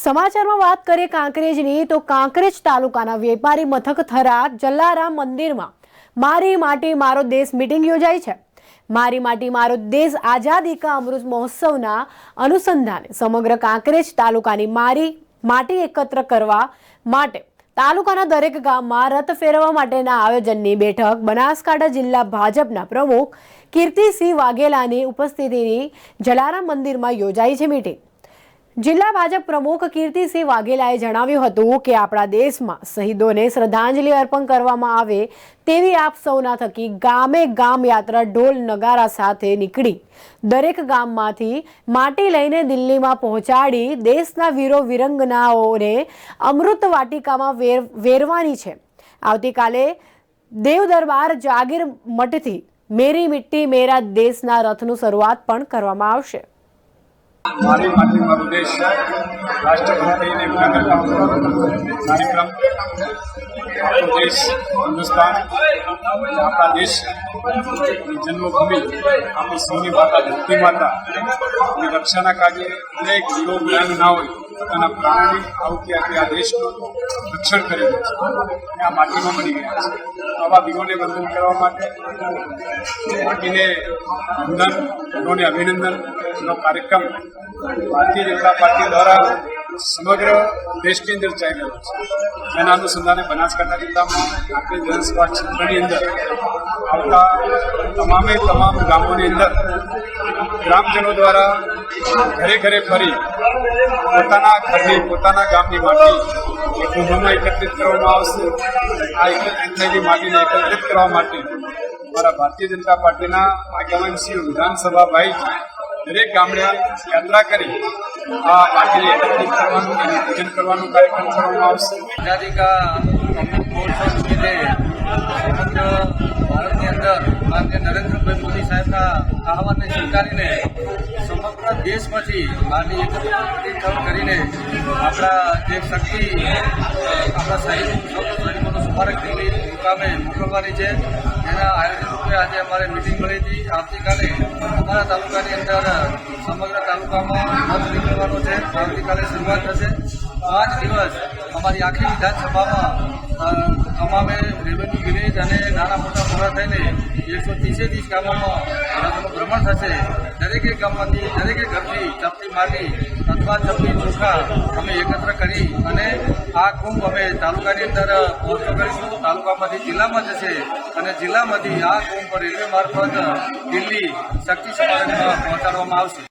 સમાચારમાં વાત કરીએ કાંકરેજની, તો કાંકરેજ તાલુકાના વેપારી મથક થરા જલારામ મંદિરમાં મારી માટી મારો દેશ મિટિંગ યોજાઈ છે. મારી માટી મારો દેશ આઝાદી કા અમૃત મહોત્સવના અનુસંધાને સમગ્ર કાંકરેજ તાલુકાની મારી માટી એકત્ર કરવા માટે તાલુકાના દરેક ગામમાં રથ ફેરવવા માટેના આયોજનની બેઠક બનાસકાંઠા જિલ્લા ભાજપના પ્રમુખ કીર્તિસિંહ વાઘેલાની ઉપસ્થિતિની જલારામ મંદિરમાં યોજાઈ છે મીટિંગ. જિલ્લા ભાજપ પ્રમુખ કીર્તિસિંહ વાઘેલાએ જણાવ્યું હતું કે આપણા દેશમાં શહીદોને શ્રદ્ધાંજલિ અર્પણ કરવામાં આવે તેવી આપ સૌના થકી ગામે ગામ યાત્રા ઢોલ નગારા સાથે નીકળી. દરેક ગામમાંથી માટી લઈને દિલ્હીમાં પહોંચાડી દેશના વીરો વિરંગનાઓને અમૃત વાટિકામાં વેર, વેરવાની છે. આવતીકાલે દેવ દરબાર જાગીર મઠથી મેરી મિટ્ટી મેરા દેશના રથનું શરૂઆત પણ કરવામાં આવશે. મારી માટે મારો દેશ છે રાષ્ટ્રપતિને કરવાનો કાર્યક્રમ. દેશ, હિન્દુસ્તાન, આપણા દેશ જન્મભૂમિ, આપણી સૌની માતા ધરતી માતા. ની રક્ષાના કાર્ય અનેક વીરો વિરાંગનાઓએ પોતાના પ્રાણોની આહુતિ આપી આ દેશનું રક્ષણ કરેલું છે. આ માટીમાં મળી ગયા છે. આવા વીરોને વંદન કરવા માટે માટીને વંદન વીરોને અભિનંદનનો કાર્યક્રમ ભારતીય જનતા પાર્ટી દ્વારા સમગ્ર દેશની અંદર જઈ રહ્યો છે. જેના અનુસંધાને બનાસકાંઠા જિલ્લામાં આપણી વિધાનસભા ક્ષેત્રની અંદર આવતા તમામે તમામ ગામોની અંદર ગ્રામજનો દ્વારા ઘરે ઘરે ફરી પોતાના ઘરની, પોતાના ગામની માટી એ કુંભમાં એકત્રિત કરવામાં આવશે. આ એકત્રિત માટીને એકત્રિત કરવા માટે અમારા ભારતીય જનતા પાર્ટીના આગેવાન શ્રી વિધાનસભા ભાઈ દરેક ગામડે યાત્રા કરી, આ માટીને એકત્રિત કરવાનું અને પૂજન કરવાનું કાર્યક્રમ કરવામાં આવશે. આઝાદી કા અમૃત સમગ્ર ભારતની અંદર માનનીય નરેન્દ્રભાઈ મોદી સાહેબના આહવાનને સ્વીકારીને સમગ્ર દેશમાંથી આની એકત્રિત કરીને આપણા જે શક્તિ આપણા સૈનિકો દિલ્હી મુકામે મોકલવાની છે. એના આયોજન રૂપે આજે અમારે મિટિંગ મળી હતી. આવતીકાલે અમારા તાલુકાની અંદર, સમગ્ર તાલુકામાં મત નીકળવાનો છે. આવતીકાલે શરૂઆત થશે. પાંચ દિવસ અમારી આખી વિધાનસભામાં તમામે રેવન્યુ વિલેજ અને નાના મોટા પૂરા થઈને એકસો ત્રીસે ત્રીસ ગામોમાં ભ્રમણ થશે. દરેકે ગામમાંથી દરેકે ઘરથી ચપટી માટી અથવા ચપટી ચોખા અમે એકત્ર કરી અને આ કુંભ અમે તાલુકાની અંદર પહોંચતો કરીશું. તાલુકામાંથી જિલ્લામાં જશે અને જિલ્લામાંથી આ કુંભ રેલવે મારફત દિલ્હી શક્તિ સ્મારકમાં પહોંચાડવામાં આવશે.